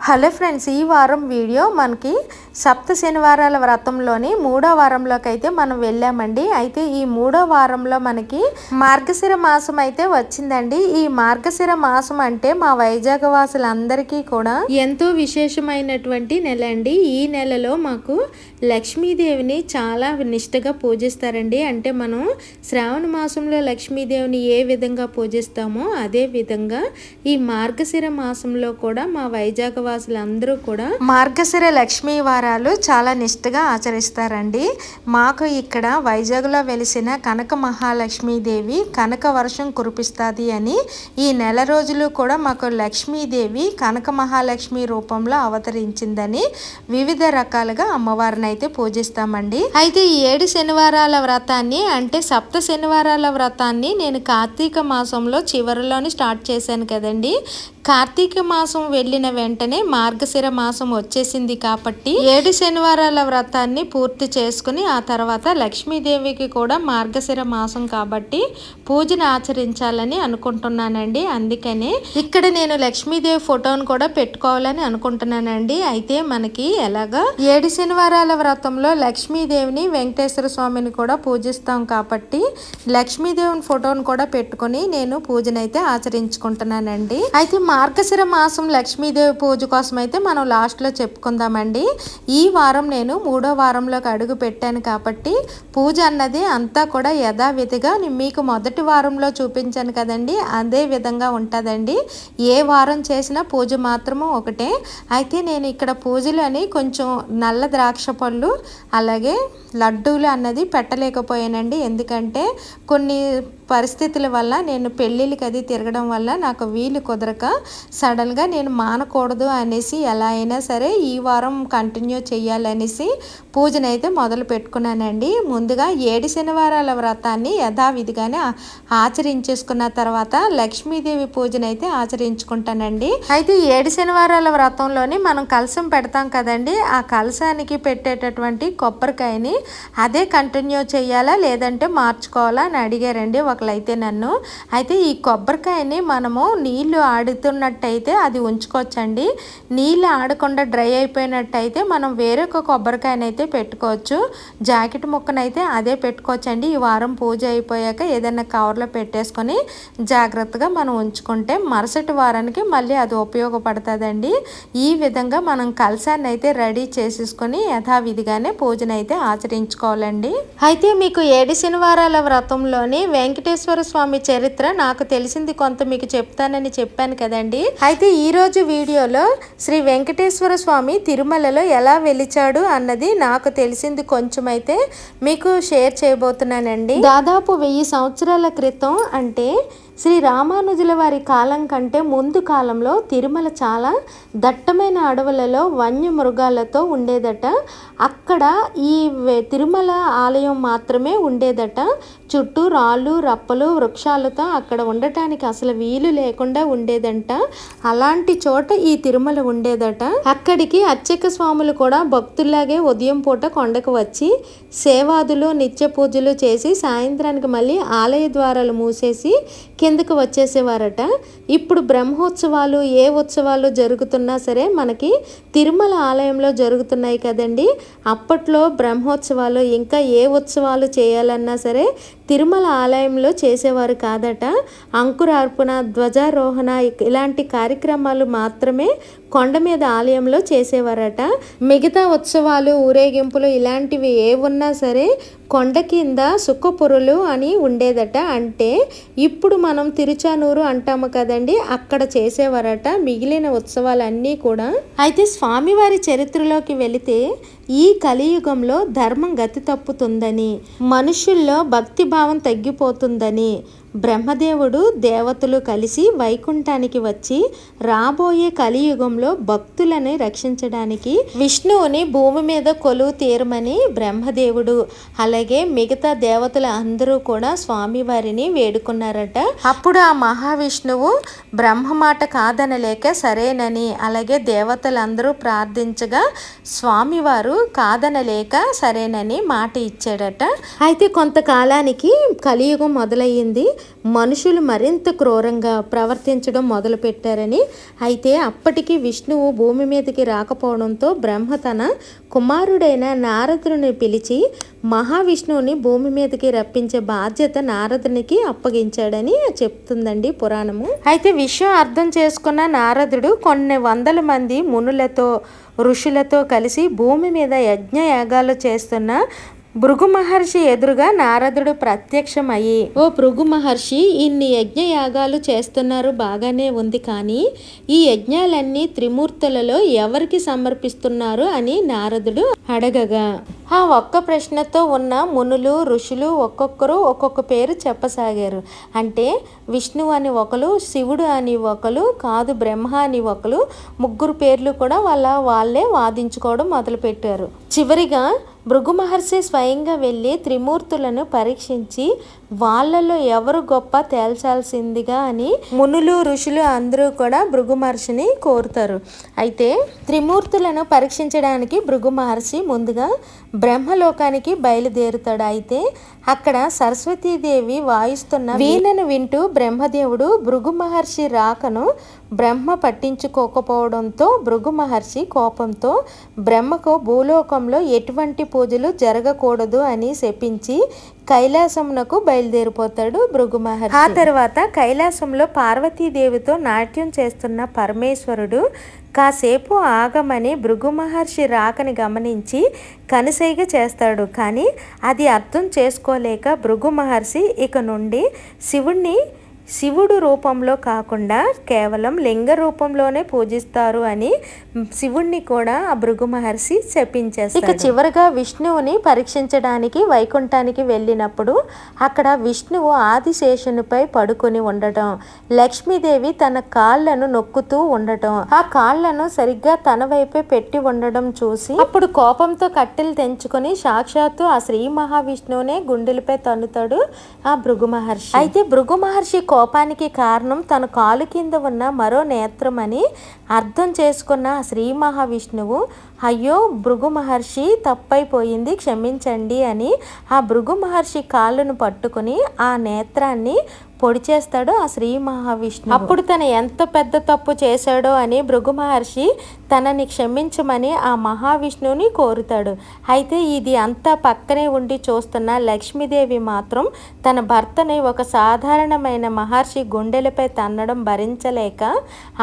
Hello friends ఈ వారం video మనకి సప్త శనివారాల వ్రతంలోని మూడో వారంలోకి అయితే మనం వెళ్ళామండి. అయితే ఈ మూడో వారంలో మనకి మార్గశిర మాసం అయితే వచ్చిందండి. ఈ మార్గశిర మాసం అంటే మా వైజాగ్ వాసులందరికీ కూడా ఎంతో విశేషమైనటువంటి నెల అండి. ఈ నెలలో మాకు లక్ష్మీదేవిని చాలా నిష్టగా పూజిస్తారండి. అంటే మనం శ్రావణ మాసంలో లక్ష్మీదేవిని ఏ విధంగా పూజిస్తామో అదే విధంగా ఈ మార్గశిర మాసంలో కూడా మా వైజాగ్ వాసులందరూ కూడా మార్గశిర లక్ష్మీ వారాలు చాలా నిష్టగా ఆచరిస్తారండి. మాకు ఇక్కడ వైజాగ్లో వెలిసిన కనక మహాలక్ష్మీదేవి కనక వర్షం కురిపిస్తుంది అని ఈ నెల రోజులు కూడా మాకు లక్ష్మీదేవి కనక మహాలక్ష్మి రూపంలో అవతరించిందని వివిధ రకాలుగా అమ్మవారిని అయితే పూజిస్తామండి. అయితే ఈ ఏడు శనివారాల వ్రతాన్ని అంటే సప్త శనివారాల వ్రతాన్ని నేను కార్తీక మాసంలో చివరిలోని స్టార్ట్ చేశాను కదండి. కార్తీక మాసం వెళ్ళిన వెంటనే మార్గశిర మాసం వచ్చేసింది కాబట్టి ఏడు శనివారాల వ్రతాన్ని పూర్తి చేసుకుని ఆ తర్వాత లక్ష్మీదేవికి కూడా మార్గశిర మాసం కాబట్టి పూజను ఆచరించాలని అనుకుంటున్నానండి. అందుకనే ఇక్కడ నేను లక్ష్మీదేవి ఫోటోను కూడా పెట్టుకోవాలని అనుకుంటున్నానండి. అయితే మనకి ఎలాగా ఏడు శనివారాల వ్రతంలో లక్ష్మీదేవిని వెంకటేశ్వర స్వామిని కూడా పూజిస్తాం కాబట్టి లక్ష్మీదేవిని ఫోటోను కూడా పెట్టుకొని నేను పూజనైతే ఆచరించుకుంటున్నానండి. అయితే మార్గశిర మాసం లక్ష్మీదేవి పూజ కోసం అయితే మనం లాస్ట్లో చెప్పుకుందామండి. ఈ వారం నేను మూడో వారంలోకి అడుగు పెట్టాను కాబట్టి పూజ అన్నది అంతా కూడా యథావిధిగా మీకు మొదటి వారంలో చూపించాను కదండి. అదే విధంగా ఉంటుందండి. ఏ వారం చేసినా పూజ మాత్రము ఒకటే. అయితే నేను ఇక్కడ పూజలు అని కొంచెం నల్ల ద్రాక్ష పళ్ళు అలాగే లడ్డూలు అన్నది పెట్టలేకపోయానండి. ఎందుకంటే కొన్ని పరిస్థితుల వల్ల నేను పెళ్ళిళ్ళకి అది తిరగడం వల్ల నాకు వీలు కుదరక సడన్గా నేను మానకూడదు అనేసి ఎలా అయినా సరే ఈ వారం కంటిన్యూ చేయాలనేసి పూజనైతే మొదలు పెట్టుకున్నానండి. ముందుగా ఏడు శనివారాల వ్రతాన్ని యథావిధిగానే ఆచరించేసుకున్న తర్వాత లక్ష్మీదేవి పూజనైతే ఆచరించుకుంటానండి. అయితే ఏడు శనివారాల వ్రతంలోనే మనం కలసం పెడతాం కదండి. ఆ కలసానికి పెట్టేటటువంటి కొబ్బరికాయని అదే కంటిన్యూ చేయాలా లేదంటే మార్చుకోవాలా అని అడిగారండి. ఒక ఒకళ్ళైతే నన్ను. అయితే ఈ కొబ్బరికాయని మనము నీళ్ళు ఆడుతున్నట్టయితే అది ఉంచుకోవచ్చండి. నీళ్ళు ఆడకుండా డ్రై అయిపోయినట్టయితే మనం వేరొక కొబ్బరికాయనైతే పెట్టుకోవచ్చు. జాకెట్ ముక్కనైతే అదే పెట్టుకోవచ్చండి. ఈ వారం పూజ అయిపోయాక ఏదైనా కవర్లో పెట్టేసుకొని జాగ్రత్తగా మనం ఉంచుకుంటే మరుసటి వారానికి మళ్ళీ అది ఉపయోగపడుతుందండి. ఈ విధంగా మనం కలసాన్ని అయితే రెడీ చేసేసుకొని యథావిధిగానే పూజనైతే ఆచరించుకోవాలండి. అయితే మీకు ఏడు శనివారాల వ్రతంలోని వెంకటేశ్వర స్వామి చరిత్ర నాకు తెలిసింది కొంత మీకు చెప్తానని చెప్పాను కదండి. అయితే ఈ రోజు వీడియోలో శ్రీ వెంకటేశ్వర స్వామి తిరుమలలో ఎలా వెలిచాడు అన్నది నాకు తెలిసింది కొంచెం అయితే మీకు షేర్ చేయబోతున్నానండి. దాదాపు వెయ్యి సంవత్సరాల క్రితం అంటే శ్రీ రామానుజుల వారి కాలం కంటే ముందు కాలంలో తిరుమల చాలా దట్టమైన అడవులలో వన్యమృగాలతో ఉండేదట. అక్కడ ఈ తిరుమల ఆలయం మాత్రమే ఉండేదట. చుట్టూ రాళ్ళు రప్పలు వృక్షాలతో అక్కడ ఉండటానికి అసలు వీలు లేకుండా ఉండేదంట. అలాంటి చోట ఈ తిరుమల ఉండేదట. అక్కడికి అర్చక స్వాములు కూడా భక్తుల్లాగే ఉదయం పూట కొండకు వచ్చి సేవాదులు నిత్య పూజలు చేసి సాయంత్రానికి మళ్ళీ ఆలయ ద్వారాలు మూసేసి కిందకు వచ్చేసేవారట. ఇప్పుడు బ్రహ్మోత్సవాలు ఏ ఉత్సవాలు జరుగుతున్నా సరే మనకి తిరుమల ఆలయంలో జరుగుతున్నాయి కదండి. అప్పట్లో బ్రహ్మోత్సవాలు ఇంకా ఏ ఉత్సవాలు చేయాలన్నా సరే తిరుమల ఆలయంలో చేసేవారు కాదట. అంకురార్పణ ధ్వజారోహణ ఇలాంటి కార్యక్రమాలు మాత్రమే కొండ మీద ఆలయంలో చేసేవారట. మిగతా ఉత్సవాలు ఊరేగింపులు ఇలాంటివి ఏ ఉన్న ఉన్నా సరే కొండ కింద సుఖపురులు అని ఉండేదట. అంటే ఇప్పుడు మనం తిరుచానూరు అంటాము కదండి అక్కడ చేసేవారట మిగిలిన ఉత్సవాలన్నీ కూడా. అయితే స్వామివారి చరిత్రలోకి వెళితే ఈ కలియుగంలో ధర్మం గతి తప్పుతుందని మనుషుల్లో భక్తి భావం తగ్గిపోతుందని బ్రహ్మదేవుడు దేవతలు కలిసి వైకుంఠానికి వచ్చి రాబోయే కలియుగంలో భక్తులని రక్షించడానికి విష్ణువుని భూమి మీద కొలువు తీరమని బ్రహ్మదేవుడు అలా అలాగే మిగతా దేవతలు అందరూ కూడా స్వామివారిని వేడుకున్నారట. అప్పుడు ఆ మహావిష్ణువు బ్రహ్మ మాట కాదనలేక సరేనని అలాగే దేవతలందరూ ప్రార్థించగా స్వామివారు కాదనలేక సరేనని మాట ఇచ్చాడట. అయితే కొంతకాలానికి కలియుగం మొదలయ్యింది. మనుషులు మరింత క్రూరంగా ప్రవర్తించడం మొదలుపెట్టారని. అయితే అప్పటికి విష్ణువు భూమి మీదకి రాకపోవడంతో బ్రహ్మ తన కుమారుడైన నారదుని పిలిచి మహావిష్ణువుని భూమి మీదకి రప్పించే బాధ్యత నారదునికి అప్పగించాడని చెప్తుందండి పురాణము. అయితే విషయం అర్థం చేసుకున్న నారదుడు కొన్ని వందల మంది మునులతో ఋషులతో కలిసి భూమి మీద యజ్ఞయాగాలు చేస్తున్న భృగు మహర్షి ఎదురుగా నారదుడు ప్రత్యక్షమయ్యి ఓ భృగు మహర్షి ఇన్ని యజ్ఞ యాగాలు చేస్తున్నారు బాగానే ఉంది కానీ ఈ యజ్ఞాలన్నీ త్రిమూర్తులలో ఎవరికి సమర్పిస్తున్నారు? అని నారదుడు అడగగా ఆ ఒక్క ప్రశ్నతో ఉన్న మునులు ఋషులు ఒక్కొక్కరు ఒక్కొక్క పేరు చెప్పసాగారు. అంటే విష్ణువు అని ఒకరు శివుడు అని ఒకరు కాదు బ్రహ్మ అని ఒకరు ముగ్గురు పేర్లు కూడా వాళ్ళ వాళ్ళే వాదించుకోవడం మొదలుపెట్టారు. చివరిగా భృగు మహర్షి స్వయంగా వెళ్ళి త్రిమూర్తులను పరీక్షించి వాళ్ళలో ఎవరు గొప్ప తేల్చాల్సిందిగా అని మునులు ఋషులు అందరూ కూడా భృగు మహర్షిని కోరుతారు. అయితే త్రిమూర్తులను పరీక్షించడానికి భృగు మహర్షి ముందుగా బ్రహ్మలోకానికి బయలుదేరుతాడు. అయితే అక్కడ సరస్వతీదేవి వాయిస్తున్న వీణను వింటూ బ్రహ్మదేవుడు భృగు మహర్షి రాకను బ్రహ్మ పట్టించుకోకపోవడంతో భృగు మహర్షి కోపంతో బ్రహ్మకు భూలోకంలో ఎటువంటి పూజలు జరగకూడదు అని శపించి కైలాసమునకు బయలుదేరిపోతాడు భృగు మహర్షి. ఆ తర్వాత కైలాసంలో పార్వతీదేవితో నాట్యం చేస్తున్న పరమేశ్వరుడు కాసేపు ఆగమని భృగు మహర్షి రాకని గమనించి కనుసైగ చేస్తాడు. కానీ అది అర్థం చేసుకోలేక భృగు మహర్షి ఇక నుండి శివుణ్ణి శివుడు రూపంలో కాకుండా కేవలం లింగ రూపంలోనే పూజిస్తారు అని శివుణ్ణి కూడా ఆ భృగు మహర్షి చెప్పించేస్తారు ఇక చివరిగా విష్ణువుని పరీక్షించడానికి వైకుంఠానికి వెళ్ళినప్పుడు అక్కడ విష్ణువు ఆదిశేషునిపై పడుకొని ఉండటం లక్ష్మీదేవి తన కాళ్ళను నొక్కుతూ ఉండటం ఆ కాళ్ళను సరిగ్గా తన వైపే పెట్టి ఉండడం చూసి అప్పుడు కోపంతో కట్టెలు తెంచుకొని సాక్షాత్తు ఆ శ్రీ మహావిష్ణువునే గుండెలపై తన్నుతాడు ఆ భృగు మహర్షి. అయితే భృగు మహర్షి కోపానికి కారణం తన కాలు కింద ఉన్న మరో నేత్రమని అర్థం చేసుకున్న ఆ శ్రీ మహావిష్ణువు అయ్యో భృగు మహర్షి తప్పైపోయింది క్షమించండి అని ఆ భృగు మహర్షి కాళ్ళను పట్టుకుని ఆ నేత్రాన్ని పొడి చేస్తాడు ఆ శ్రీ మహావిష్ణువు. అప్పుడు తను ఎంత పెద్ద తప్పు చేశాడో అని భృగు మహర్షి తనని క్షమించమని ఆ మహావిష్ణువుని కోరుతాడు. అయితే ఇది అంతా పక్కనే ఉండి చూస్తున్న లక్ష్మీదేవి మాత్రం తన భర్తని ఒక సాధారణమైన మహర్షి గుండెలపై తన్నడం భరించలేక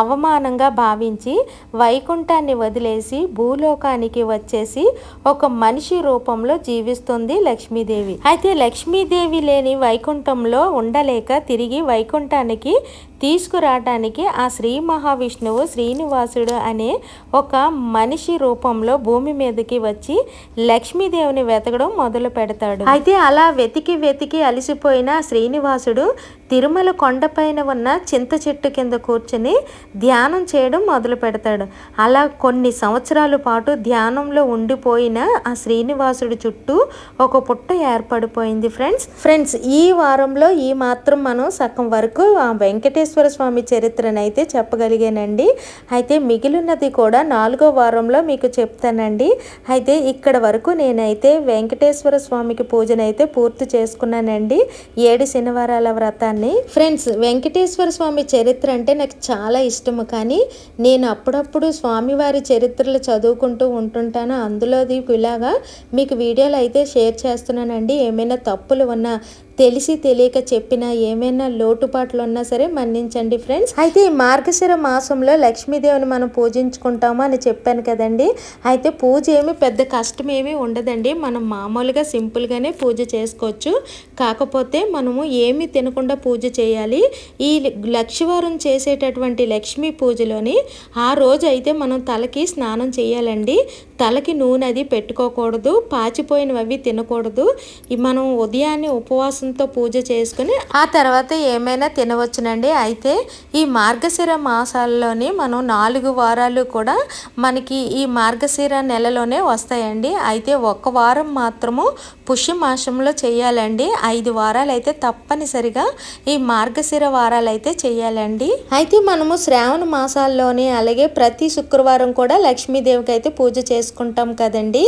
అవమానంగా భావించి వైకుంఠాన్ని వదిలేసి భూలోకానికి వచ్చేసి ఒక మనిషి రూపంలో జీవిస్తుంది లక్ష్మీదేవి. అయితే లక్ష్మీదేవి లేని వైకుంఠంలో ఉండలేక తిరిగి వైకుంఠానికి తీసుకురావటానికి ఆ శ్రీ మహావిష్ణువు శ్రీనివాసుడు అనే ఒక మనిషి రూపంలో భూమి మీదకి వచ్చి లక్ష్మీదేవిని వెతకడం మొదలు పెడతాడు. అయితే అలా వెతికి వెతికి అలసిపోయిన శ్రీనివాసుడు తిరుమల కొండపైన ఉన్న చింత చెట్టు కింద కూర్చుని ధ్యానం చేయడం మొదలు పెడతాడు. అలా కొన్ని సంవత్సరాల పాటు ధ్యానంలో ఉండిపోయిన ఆ శ్రీనివాసుడు చుట్టూ ఒక పుట్ట ఏర్పడిపోయింది ఫ్రెండ్స్. ఫ్రెండ్స్ ఈ వారంలో ఈ మాత్రం మనం సగం వరకు ఆ వెంకటేశ్వర స్వామి చరిత్రను అయితే చెప్పగలిగానండి. అయితే మిగిలినది కూడా నాలుగో వారంలో మీకు చెప్తానండి. అయితే ఇక్కడ వరకు నేనైతే వెంకటేశ్వర స్వామికి పూజనైతే పూర్తి చేసుకున్నానండి. ఏడు శనివారాల వ్రతాన్ని ఫ్రెండ్స్ వెంకటేశ్వర స్వామి చరిత్ర అంటే నాకు చాలా ఇష్టము. కానీ నేను అప్పుడప్పుడు స్వామివారి చరిత్రలు చదువుకుంటూ ఉంటుంటాను. అందులోది ఇలాగా మీకు వీడియోలు అయితే షేర్ చేస్తున్నానండి. ఏమైనా తప్పులు ఉన్నా తెలిసి తెలియక చెప్పిన ఏమైనా లోటుపాట్లు ఉన్నా సరే మన్నించండి ఫ్రెండ్స్. అయితే ఈ మార్గశిర మాసంలో లక్ష్మీదేవిని మనం పూజించుకుంటాము అని చెప్పాను కదండి. అయితే పూజ ఏమి పెద్ద కష్టం ఏమీ ఉండదండి. మనం మామూలుగా సింపుల్గానే పూజ చేసుకోవచ్చు. కాకపోతే మనము ఏమి తినకుండా పూజ చేయాలి. ఈ లక్షవారం చేసేటటువంటి లక్ష్మీ పూజలోని ఆ రోజు అయితే మనం తలకి స్నానం చేయాలండి. తలకి నూనె అది పెట్టుకోకూడదు. పాచిపోయినవి అవి తినకూడదు. మనం ఉదయాన్నే ఉపవాసం ఉపవాసంతో పూజ చేసుకుని ఆ తర్వాత ఏమైనా తినవచ్చునండి. అయితే ఈ మార్గశిర మాసాల్లోనే మనం నాలుగు వారాలు కూడా మనకి ఈ మార్గశిర నెలలోనే వస్తాయండి. అయితే ఒక్క వారం మాత్రము పుష్య మాసంలో చేయాలండి. ఐదు వారాలు అయితే తప్పనిసరిగా ఈ మార్గశిర వారాలు అయితే చేయాలండి. అయితే మనము శ్రావణ మాసాల్లోని అలాగే ప్రతి శుక్రవారం కూడా లక్ష్మీదేవికి అయితే పూజ చేసుకుంటాం కదండి.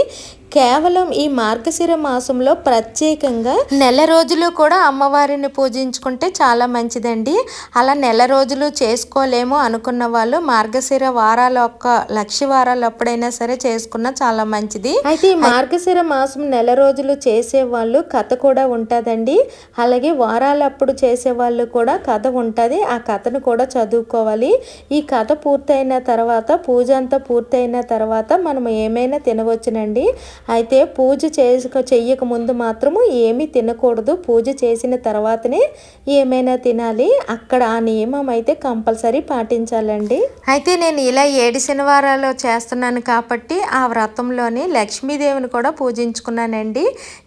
కేవలం ఈ మార్గశిర మాసంలో ప్రత్యేకంగా నెల రోజులు కూడా అమ్మవారిని పూజించుకుంటే చాలా మంచిదండి. అలా నెల రోజులు చేసుకోలేము అనుకున్న వాళ్ళు మార్గశిర వారాల ఒక్క లక్ష వారాలు అప్పుడైనా సరే చేసుకున్న చాలా మంచిది. అయితే ఈ మార్గశిర మాసం నెల రోజులు చేసే వాళ్ళు కథ కూడా ఉంటుందండి. అలాగే వారాలప్పుడు చేసే వాళ్ళు కూడా కథ ఉంటుంది. ఆ కథను కూడా చదువుకోవాలి. ఈ కథ పూర్తయిన తర్వాత పూజ అంతా పూర్తయిన తర్వాత మనం ఏమైనా తినవచ్చునండి. అయితే పూజ చేసుకో చెయ్యక ముందు మాత్రము ఏమీ తినకూడదు. పూజ చేసిన తర్వాతనే ఏమైనా తినాలి. అక్కడ ఆ నియమం అయితే కంపల్సరీ పాటించాలండి. అయితే నేను ఇలా ఏడు శనివారాలు చేస్తున్నాను కాబట్టి ఆ వ్రతంలోని లక్ష్మీదేవిని కూడా పూజించుకున్నానండి.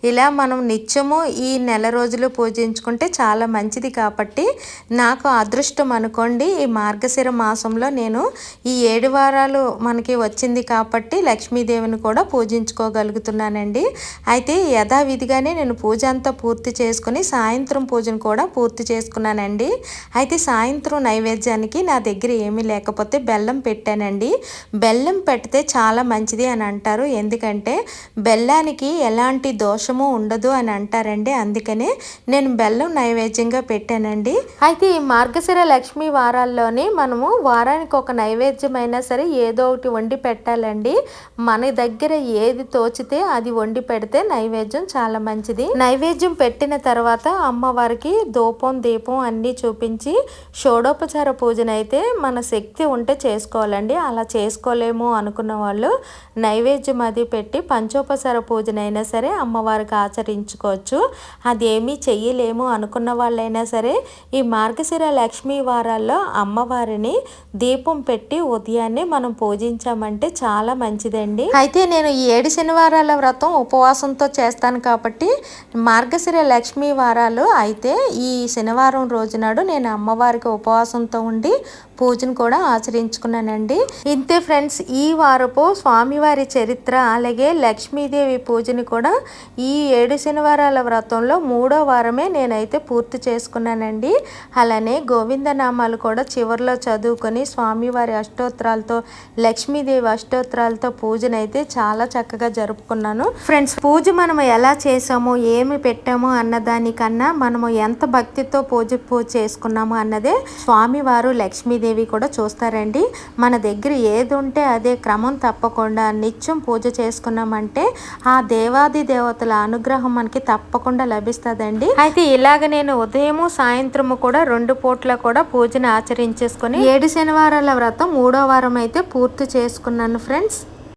ఇలా మనం నిత్యము ఈ నెల రోజులు పూజించుకుంటే చాలా మంచిది కాబట్టి నాకు అదృష్టం అనుకోండి. ఈ మార్గశిర మాసంలో నేను ఈ ఏడు వారాలు మనకి వచ్చింది కాబట్టి లక్ష్మీదేవిని కూడా పూజించుకోగలుగుతున్నానండి అయితే యథావిధిగానే నేను పూజ అంతా పూర్తి చేసుకుని సాయంత్రం పూజను కూడా పూర్తి చేసుకున్నానండి. అయితే సాయంత్రం నైవేద్యానికి నా దగ్గర ఏమీ లేకపోతే బెల్లం పెట్టానండి. బెల్లం పెడితే చాలా మంచిది అని అంటారు. ఎందుకంటే బెల్లానికి ఎలాంటి దోషము ఉండదు అని అంటారండి. అందుకనే నేను బెల్లం నైవేద్యంగా పెట్టానండి. అయితే ఈ మార్గశిర లక్ష్మి వారాల్లోని మనము వారానికి ఒక నైవేద్యం అయినా సరే ఏదో ఒకటి వండి పెట్టాలండి. మన దగ్గర ఏది తోచితే అది వండి పెడితే నైవేద్యం చాలా మంచిది. నైవేద్యం పెట్టిన తర్వాత అమ్మవారికి దూపం దీపం అన్నీ చూపించి షోడోపచార పూజనైతే మన శక్తి ఉంటే చేసుకోవాలండి. అలా చేసుకోలేము అనుకున్న వాళ్ళు నైవేద్యం అది పెట్టి పంచోపచార పూజనైనా సరే అమ్మవారికి ఆచరించుకోవచ్చు. అదేమీ చెయ్యలేము అనుకున్న వాళ్ళైనా సరే ఈ మార్గశిర లక్ష్మీ వారాల్లో అమ్మవారిని దీపం పెట్టి ఉదయాన్నే మనం పూజించామంటే చాలా మంచిదండి. అయితే నేను ఈ ఏడు శనివారాల వ్రతం ఉపవాసంతో చేస్తాను కాబట్టి మార్గశిర లక్ష్మీ వారాలు అయితే ఈ శనివారం రోజునాడు నేను అమ్మవారికి ఉపవాసంతో ఉండి పూజను కూడా ఆచరించుకున్నానండి. ఇంతే ఫ్రెండ్స్ ఈ వారపు స్వామివారి చరిత్ర అలాగే లక్ష్మీదేవి పూజని కూడా ఈ ఏడు శనివారాల వ్రతంలో మూడో వారమే నేనైతే పూర్తి చేసుకున్నానండి. అలానే గోవిందనామాలు కూడా చివరిలో చదువుకొని స్వామివారి అష్టోత్తరాలతో లక్ష్మీదేవి అష్టోత్తరాలతో పూజనైతే చాలా చక్కగా జరుపుకున్నాను. ఫ్రెండ్స్ పూజ మనం ఎలా చేసాము ఏమి పెట్టాము అన్న దానికన్నా మనము ఎంత భక్తితో పూజ పూజ చేసుకున్నాము అన్నదే స్వామివారు లక్ష్మీదేవి కూడా చూస్తారండి. మన దగ్గర ఏది ఉంటే అదే క్రమం తప్పకుండా నిత్యం పూజ చేసుకున్నామంటే ఆ దేవాది దేవతల అనుగ్రహం మనకి తప్పకుండా లభిస్తుందండి. అయితే ఇలాగ నేను ఉదయము సాయంత్రము కూడా రెండు పూట్ల కూడా పూజను ఆచరించేసుకొని ఏడు శనివారాల వ్రతం మూడో వారం అయితే పూర్తి చేసుకున్నాను ఫ్రెండ్స్.